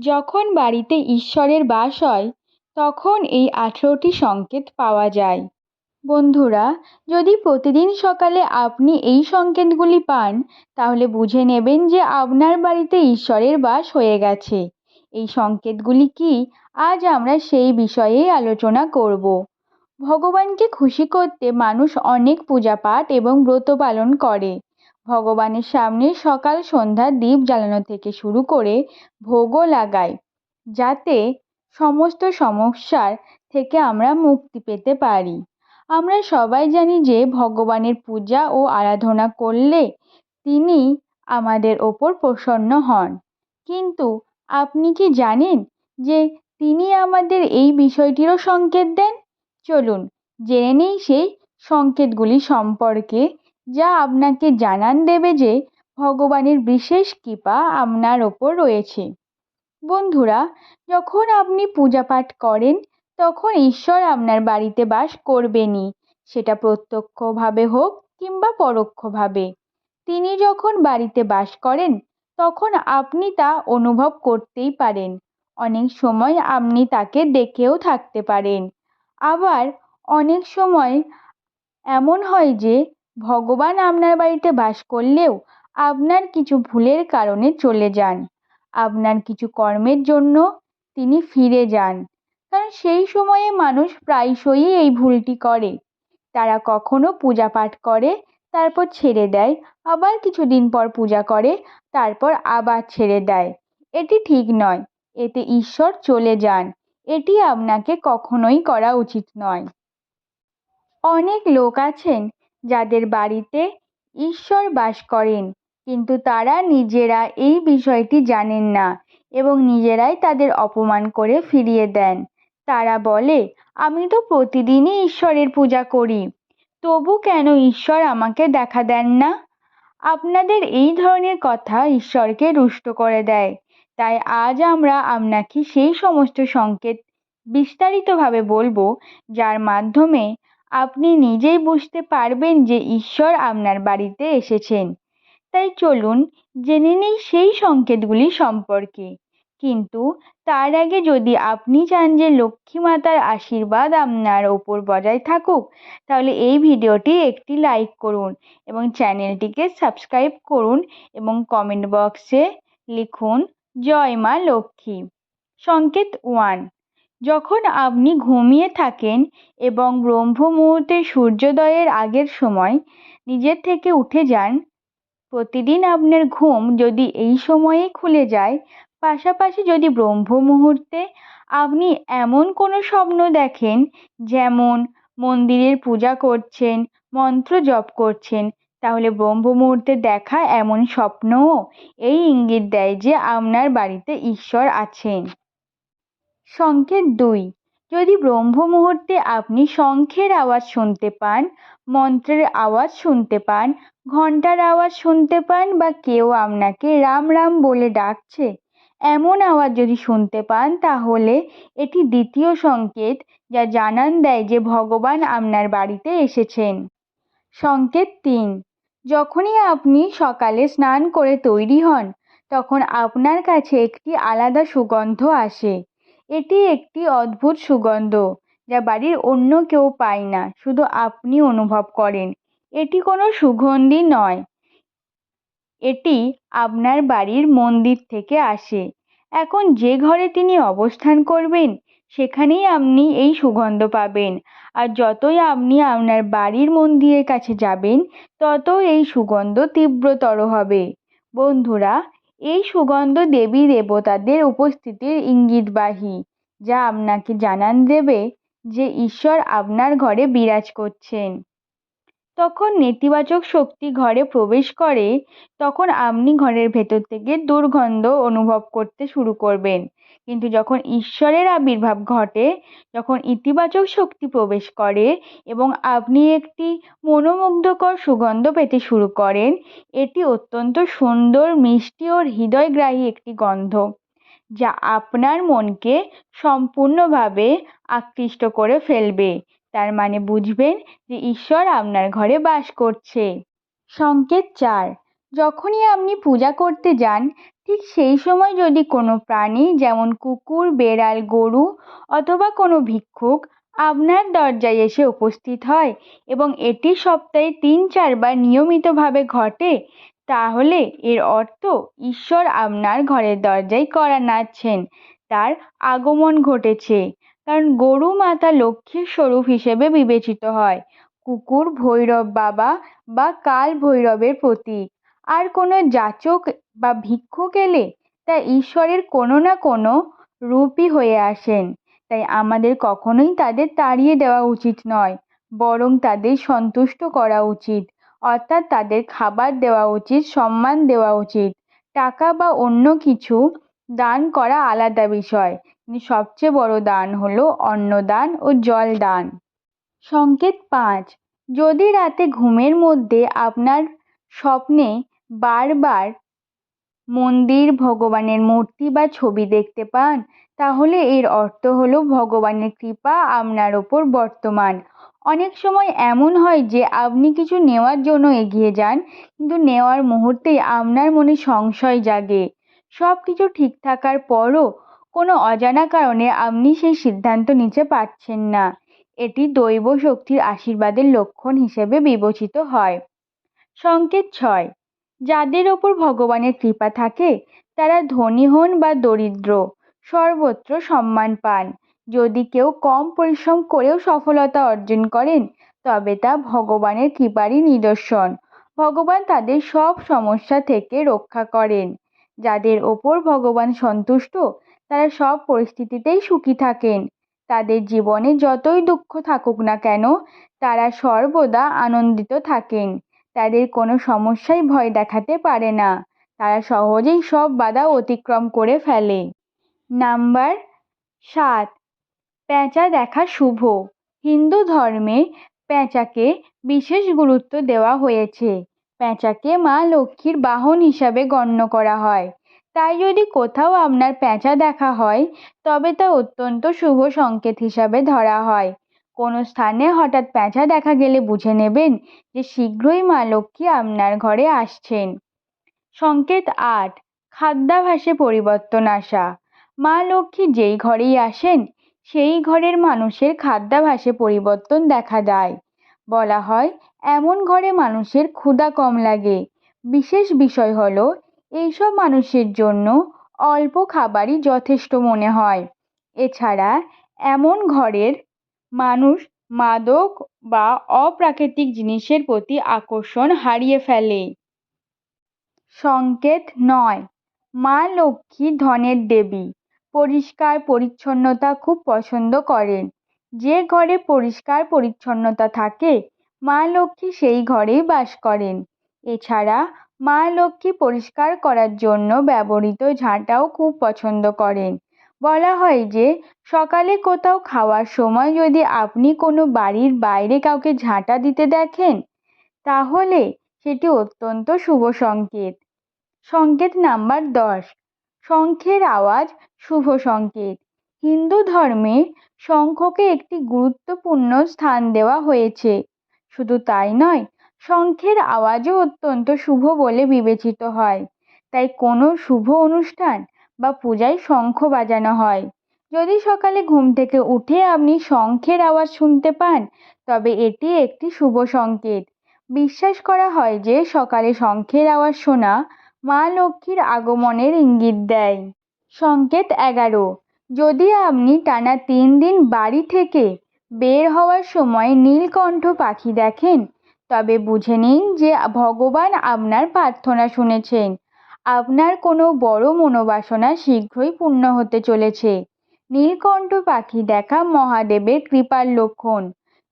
যখন বাড়িতে ঈশ্বরের বাস হয়, তখন এই আঠেরোটি সংকেত পাওয়া যায়। বন্ধুরা, যদি প্রতিদিন সকালে আপনি এই সংকেতগুলি পান, তাহলে বুঝে নেবেন যে আপনার বাড়িতে ঈশ্বরের বাস হয়ে গেছে। এই সংকেতগুলি কি? আজ আমরা সেই বিষয়েই আলোচনা করব। ভগবানকে খুশি করতে মানুষ অনেক পূজা পাঠ এবং ব্রত পালন করে। ভগবানের সামনে সকাল সন্ধ্যা দীপ জ্বালানো থেকে শুরু করে ভোগও লাগায় যাতে সমস্ত সমস্যার থেকে আমরা মুক্তি পেতে পারি। আমরা সবাই জানি যে ভগবানের পূজা ও আরাধনা করলে তিনি আমাদের ওপর প্রসন্ন হন। কিন্তু আপনি কি জানেন যে তিনি আমাদের এই বিষয়টিরও সংকেত দেন? চলুন, জেনে নেই সেই সংকেতগুলি সম্পর্কে। যা আপনাকে জানান দেবে যে ভগবানের বিশেষ কৃপা আপনার ওপর রয়েছে। বন্ধুরা, যখন আপনি পূজা পাঠ করেন, তখন ঈশ্বর আপনার বাড়িতে বাস করবেনই। সেটা প্রত্যক্ষভাবে হোক কিংবা পরোক্ষভাবে। তিনি যখন বাড়িতে বাস করেন, তখন আপনি তা অনুভব করতেই পারেন। অনেক সময় আপনি তাকে দেখেও থাকতে পারেন। আবার অনেক সময় এমন হয় যে ভগবান আপনার বাড়িতে বাস করলেও আপনার কিছু ভুলের কারণে চলে যান। আপনার কিছু কর্মের জন্য তিনি ফিরে যান। কারণ সেই সময়ে মানুষ প্রায়শই এই ভুলটি করে। তারা কখনো পূজা পাঠ করে, তারপর ছেড়ে দেয়, আবার কিছুদিন পর পূজা করে, তারপর আবার ছেড়ে দেয়। এটি ঠিক নয়। এতে ঈশ্বর চলে যান। এটি আপনাকে কখনোই করা উচিত নয়। অনেক লোক আছেন যাদের বাড়িতে ঈশ্বর বাস করেন। কিন্তু তারা নিজেরা এই বিষয়টি জানেন না এবং নিজেরাই তাদের অপমান করে ফিরিয়ে দেন। তারা বলে, আমি তো প্রতিদিনই ঈশ্বরের পূজা করি। তবু কেন ঈশ্বর আমাকে দেখা দেন না? আপনাদের এই ধরনের কথা ঈশ্বরকে রুষ্ট করে দেয়। তাই আজ আমরা আপনাকে সেই সমস্ত সংকেত বিস্তারিতভাবে বলব, যার মাধ্যমে আপনি নিজেই বুঝতে পারবেন যে ঈশ্বর আপনার বাড়িতে এসেছেন। তাই চলুন জেনে নিই সেই সংকেতগুলি সম্পর্কে। কিন্তু তার আগে যদি আপনি চান যে লক্ষ্মী মাতার আশীর্বাদ আপনার ওপর বজায় থাকুক, তাহলে এই ভিডিওটি একটি লাইক করুন এবং চ্যানেলটিকে সাবস্ক্রাইব করুন এবং কমেন্ট বক্সে লিখুন, জয় মা লক্ষ্মী। সংকেত ওয়ান। যখন আপনি ঘুমিয়ে থাকেন এবং ব্রহ্ম মুহূর্তে সূর্যোদয়ের আগের সময় নিজের থেকে উঠে যান, প্রতিদিন আপনার ঘুম যদি এই সময়ে খুলে যায়, পাশাপাশি যদি ব্রহ্ম মুহূর্তে আপনি এমন কোনো স্বপ্ন দেখেন, যেমন মন্দিরের পূজা করছেন, মন্ত্র জপ করছেন, তাহলে ব্রহ্ম মুহূর্তে দেখা এমন স্বপ্নও এই ইঙ্গিত দেয় যে আপনার বাড়িতে ঈশ্বর আছেন। সংকেত দুই। যদি ব্রহ্ম মুহূর্তে আপনি শঙ্খের আওয়াজ শুনতে পান, মন্ত্রের আওয়াজ শুনতে পান ঘণ্টার আওয়াজ শুনতে পান বা কেউ আপনাকে রাম রাম বলে ডাকছে, এমন আওয়াজ যদি শুনতে পান, তাহলে এটি দ্বিতীয় সংকেত যা জানান দেয় যে ভগবান আপনার বাড়িতে এসেছেন। সংকেত তিন, যখনই আপনি সকালে স্নান করে তৈরি হন, তখন আপনার কাছে একটি আলাদা সুগন্ধ আসে। এটি একটি অদ্ভুত সুগন্ধ যা বাড়ির অন্য কেউ পায় না, শুধু আপনি অনুভব করেন। এটি কোনো সুগন্ধি নয়। এটি আপনার বাড়ির মন্দির থেকে আসে। এখন যে ঘরে তিনি অবস্থান করবেন, সেখানেই আপনি এই সুগন্ধ পাবেন। আর যতই আপনি আপনার বাড়ির মন্দিরের কাছে যাবেন তত এই সুগন্ধ তীব্রতর হবে। বন্ধুরা এই সুগন্ধ দেবী দেবতাদের উপস্থিতির ইঙ্গিতবাহী, যা আপনাকে জানান দেবে যে ঈশ্বর আপনার ঘরে বিরাজ করছেন। তখন নেতিবাচক শক্তি ঘরে প্রবেশ করে, তখন আপনি ঘরের ভেতর থেকে দুর্গন্ধ অনুভব করতে শুরু করবেন। কিন্তু যখন ঈশ্বরের আবির্ভাব ঘটে, যখন ইতিবাচক শক্তি প্রবেশ করে এবং আপনি একটি মনোমুগ্ধকর সুগন্ধ পেতে শুরু করেন, এটি অত্যন্ত সুন্দর, মিষ্টি ও হৃদয়গ্রাহী একটি গন্ধ, যা আপনার মনকে সম্পূর্ণভাবে আকৃষ্ট করে ফেলবে। তার মানে বুঝবেন যে ঈশ্বর আপনার ঘরে বাস করছে। সংকেত চার। যখনই আপনি পূজা করতে যান, ঠিক সেই সময় যদি কোনো প্রাণী, যেমন কুকুর, বেড়াল, গরু অথবা কোনো ভিক্ষুক আপনার দরজায় এসে উপস্থিত হয় এবং এটি সপ্তাহে তিন, চারবার নিয়মিতভাবে ঘটে, তাহলে এর অর্থ ঈশ্বর আপনার ঘরের দরজায় করা নাড়ছেন তার আগমন ঘটেছে। কারণ গরু মাতা লক্ষ্মীর স্বরূপ হিসেবে বিবেচিত হয়। কুকুর ভৈরব বাবা বা কাল ভৈরবের প্রতীক। আর কোনো যাচক বা ভিক্ষুক এলে তা ঈশ্বরের কোনো না কোনো রূপই হয়ে আসেন। তাই আমাদের কখনোই তাদের তাড়িয়ে দেওয়া উচিত নয়, বরং তাদের সন্তুষ্ট করা উচিত। অর্থাৎ তাদের খাবার দেওয়া উচিত, সম্মান দেওয়া উচিত। টাকা বা অন্য কিছু দান করা আলাদা বিষয়। সবচেয়ে বড় দান হলো অন্নদান ও জল দান। সংকেত পাঁচ, যদি রাতে ঘুমের মধ্যে আপনার স্বপ্নে বারবার মন্দির ভগবানের মূর্তি বা ছবি দেখতে পান, তাহলে এর অর্থ হলো ভগবানের কৃপা আপনার ওপর বর্তমান। অনেক সময় এমন হয় যে আপনি কিছু নেওয়ার জন্য এগিয়ে যান, কিন্তু নেওয়ার মুহূর্তেই আপনার মনে সংশয় জাগে। সব কিছু ঠিক থাকার পরও কোনো অজানা কারণে আপনি সেই সিদ্ধান্ত নিতে পারছেন না। এটি দৈব শক্তির আশীর্বাদের লক্ষণ হিসেবে বিবেচিত হয়। সংকেত ছয়। যাদের ওপর ভগবানের কৃপা থাকে, তারা ধনী হন বা দরিদ্র, সর্বত্র সম্মান পান। যদি কেউ কম পরিশ্রম করেও সফলতা অর্জন করেন, তবে তা ভগবানের কৃপারই নিদর্শন। ভগবান তাদের সব সমস্যা থেকে রক্ষা করেন। যাদের ওপর ভগবান সন্তুষ্ট, তারা সব পরিস্থিতিতেই সুখী থাকেন। তাদের জীবনে যতই দুঃখ থাকুক না কেন, তারা সর্বদা আনন্দিত থাকেন। তাদের কোনো সমস্যাই ভয় দেখাতে পারে না। তারা সহজেই সব বাধা অতিক্রম করে ফেলে। নাম্বার সাত পেঁচা দেখা শুভ। হিন্দু ধর্মে পেঁচাকে বিশেষ গুরুত্ব দেওয়া হয়েছে। পেঁচাকে মা লক্ষ্মীর বাহন হিসাবে গণ্য করা হয়। তাই যদি কোথাও আপনার পেঁচা দেখা হয়, তবে তা অত্যন্ত শুভ সংকেত হিসাবে ধরা হয়। কোনো স্থানে হঠাৎ পেঁচা দেখা গেলে বুঝে নেবেন যে শীঘ্রই মা লক্ষ্মী আপনার ঘরে আসছেন। সংকেত আট, খাদ্যাভাসে পরিবর্তন আসা। মা লক্ষ্মী যেই ঘরেই আসেন, সেই ঘরের মানুষের খাদ্যাভাসে পরিবর্তন দেখা যায়। বলা হয়, এমন ঘরে মানুষের ক্ষুধা কম লাগে। বিশেষ বিষয় হলো, এইসব মানুষের জন্য অল্প খাবারই যথেষ্ট মনে হয়। এছাড়া, এমন ঘরের মানুষ মাদক বা অপ্রাকৃতিক জিনিসের প্রতি আকর্ষণ হারিয়ে ফেলে। সংকেত নয়, মা লক্ষ্মী ধনের দেবী। পরিষ্কার পরিচ্ছন্নতা খুব পছন্দ করেন। যে ঘরে পরিষ্কার পরিচ্ছন্নতা থাকে, মা লক্ষ্মী সেই ঘরেই বাস করেন। এছাড়া মা লক্ষ্মী পরিষ্কার করার জন্য ব্যবহৃত ঝাঁটাও খুব পছন্দ করেন। বলা হয় যে, সকালে কোথাও খাওয়ার সময় যদি আপনি কোনো বাড়ির বাইরে কাউকে ঝাঁটা দিতে দেখেন, তাহলে সেটি অত্যন্ত শুভ সংকেত। সংকেত নাম্বার দশ, শঙ্খের আওয়াজ শুভ সংকেত। হিন্দু ধর্মে শঙ্খকে একটি গুরুত্বপূর্ণ স্থান দেওয়া হয়েছে। শুধু তাই নয়, শঙ্খের আওয়াজও অত্যন্ত শুভ বলে বিবেচিত হয়। তাই কোনো শুভ অনুষ্ঠান বা পূজায় শঙ্খ বাজানো হয়। যদি সকালে ঘুম থেকে উঠে আপনি শঙ্খের আওয়াজ শুনতে পান, তবে এটি একটি শুভ সংকেত। বিশ্বাস করা হয় যে সকালে শঙ্খের আওয়াজ শোনা মা লক্ষ্মীর আগমনের ইঙ্গিত দেয়। সংকেত এগারো। যদি আপনি টানা তিন দিন বাড়ি থেকে বের হওয়ার সময় নীলকণ্ঠ পাখি দেখেন, তবে বুঝে নিন যে ভগবান আপনার প্রার্থনা শুনেছেন। আপনার কোনো বড় মনোবাসনা শীঘ্রই পূর্ণ হতে চলেছে। নীলকণ্ঠ পাখি দেখা মহাদেবের কৃপার লক্ষণ।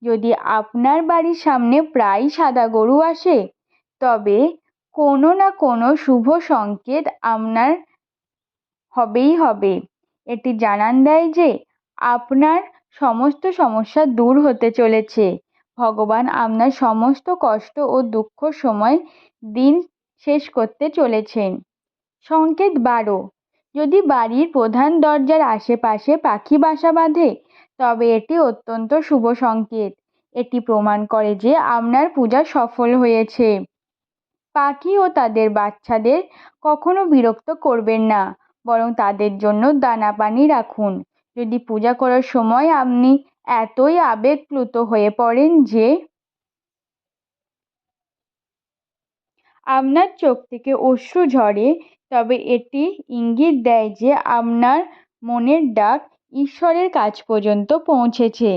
যদি আপনার বাড়ির সামনে প্রায় সাদা গরু আসে, তবে কোনো না কোনো শুভ সংকেত আপনার হবেই হবে। এটি জানান দেয় যে, আপনার সমস্ত সমস্যা দূর হতে চলেছে। ভগবান আপনার সমস্ত কষ্ট ও দুঃখ সময় দিন শেষ করতে চলেছেন। সংকেত বারো, যদি বাড়ির প্রধান দরজার আশেপাশে পাখি বাসা বাঁধে, তবে এটি অত্যন্ত শুভ সংকেত। এটি প্রমাণ করে যে আপনার পূজা সফল হয়েছে। পাখি ও তাদের বাচ্চাদের কখনো বিরক্ত করবেন না, বরং তাদের জন্য দানা পানি রাখুন। যদি পূজা করার সময় আপনি এতই আবেগপ্লুত হয়ে পড়েন যে আপনার চোখ থেকে অশ্রু ঝরে, তবে এটি ইঙ্গিত দেয় যে আপনার মনের ডাক ঈশ্বরের কাছ পর্যন্ত পৌঁছেছে।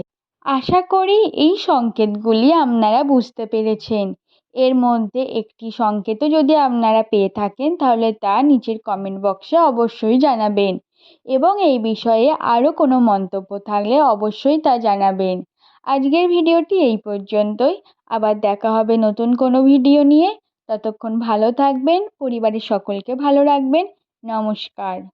আশা করি এই সংকেতগুলি আপনারা বুঝতে পেরেছেন। এর মধ্যে একটি সংকেতও যদি আপনারা পেয়ে থাকেন, তাহলে তা নিচের কমেন্ট বক্সে অবশ্যই জানাবেন এবং এই বিষয়ে আরও কোনো মন্তব্য থাকলে অবশ্যই তা জানাবেন। আজকের ভিডিওটি এই পর্যন্তই। আবার দেখা হবে নতুন কোনো ভিডিও নিয়ে। ততক্ষণ ভালো থাকবেন পরিবারের সকলকে ভালো রাখবেন। নমস্কার।